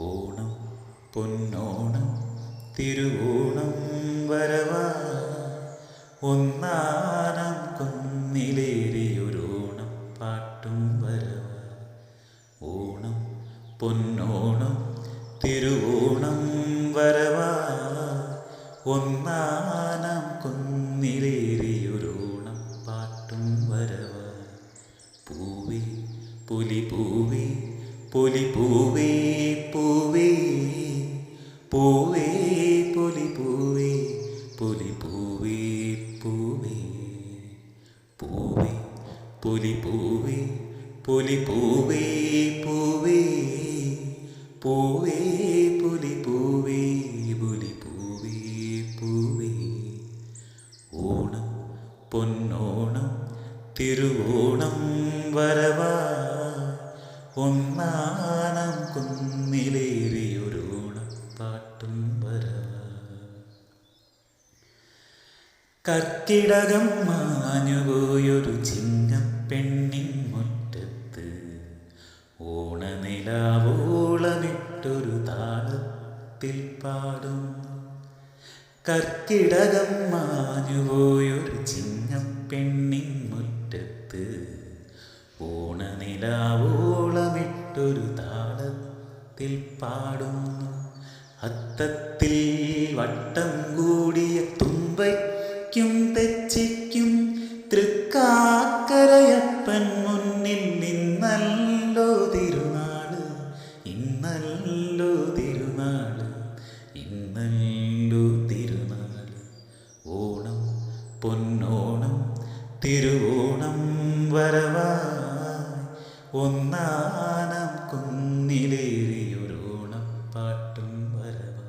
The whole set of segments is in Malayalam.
ഓണം പൊന്നോണം തിരുവോണം വരവാ. ഒന്നാനം കുന്നിലേറിയൊരോണം പാട്ടും വരവാ. ഓണം പൊന്നോണം തിരുവോണം വരവാ. ഒന്നാനം കുന്നിലേറിയൊരോണം പാട്ടും വരവാ. പൂവി പുലി പൂവി പുലി പൂവേ പൂവേ പുലി പൂവേ പുലി പൂവേ. പൂവേ പൂവേ പുലി പൂവേ. പുലി പൂവേ പൂവേ പൂവേ പുലി പൂവേ. പുലി പൂവേ പൂവേ ഓണം പൊന്നോണം തിരുവോണം വരവാ. ഒന്നാനം കുന്നിലേറിയൊരോണം കർക്കിടകം മാഞ്ഞുപോയൊരു ചിങ്ങപ്പെണ്ണിൻ മുറ്റത്ത്. ഓണനിലാവോളമിട്ടൊരു താളത്തിൽ പാടും. കർക്കിടകം മാഞ്ഞുപോയൊരു ചിങ്ങപ്പെണ്ണിൻ മുറ്റത്ത്. ഓണനിലാവോളമിട്ടൊരു താളത്തിൽ പാടുന്നു അത്തത്തിൽ വട്ടം കൂടിയ നിന്നല്ലോ തിരുനാൾ ഇന്നല്ലോ തിരുനാൾ ഇന്നല്ലോ തിരുനാൾ. ഓണം പൊന്നോണം തിരുവോണം വരവായി. ഒന്നാനം കുന്നിലേറിയൊരോണം പാട്ടും വരവാ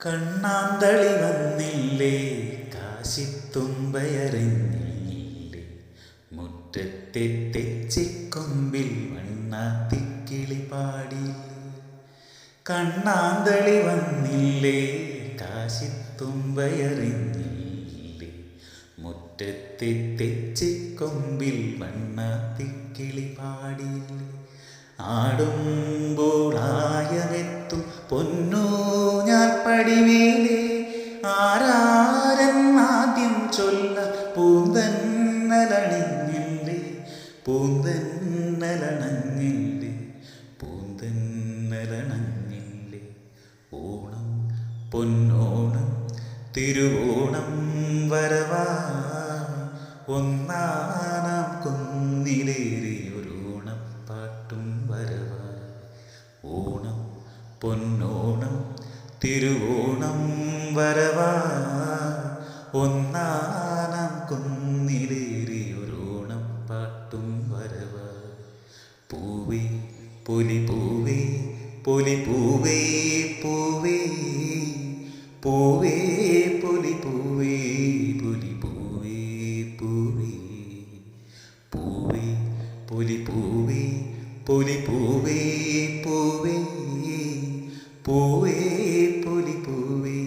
കണ്ണാന്തളി വന്നില്ലേ കാശിത്തുമ്പയറിഞ്ഞില്ലേ മുറ്റത്തെ തെച്ചിക്കൊമ്പിൽ വണ്ണാത്തിക്കിളി പാടി കണ്ണാന്തളി വന്നില്ലേ കാശിത്തുമ്പയറിഞ്ഞില്ലേ. മുറ്റത്തെ തെച്ചിക്കൊമ്പിൽ വണ്ണാത്തിക്കിളി പാടി ആടുമ്പോൾ ആയമെത്തും പൊന്നോ ഞാൻ പടിമേലെ ആദ്യം ചൊല്ല പൂന്തന്നലണിഞ്ഞില്ലേ പൂന്തന്നലണഞ്ഞില്ലേ പൂന്തന്നലണഞ്ഞില്ലേ. ഓണം പൊന്നോണം തിരുവോണം വരവാ ഒന്നാനാം ഒരു പാട്ടും വരവാ ഓണം പൊന്നോണം തിരുവോണം വരവാ ഒന്നാനാം കുന്നിലേറിയൊരോണം പൂവേ പുലി പൂവേ പുലി പൂവേ പൂവേ. പൂവേ പുലി പൂവേ പുലി പൂവേ പൂവേ. പൂവേ പുലി പൂവേ പുലി പൂവേ പൂവേ. പൂവേ പുലി പൂവേ.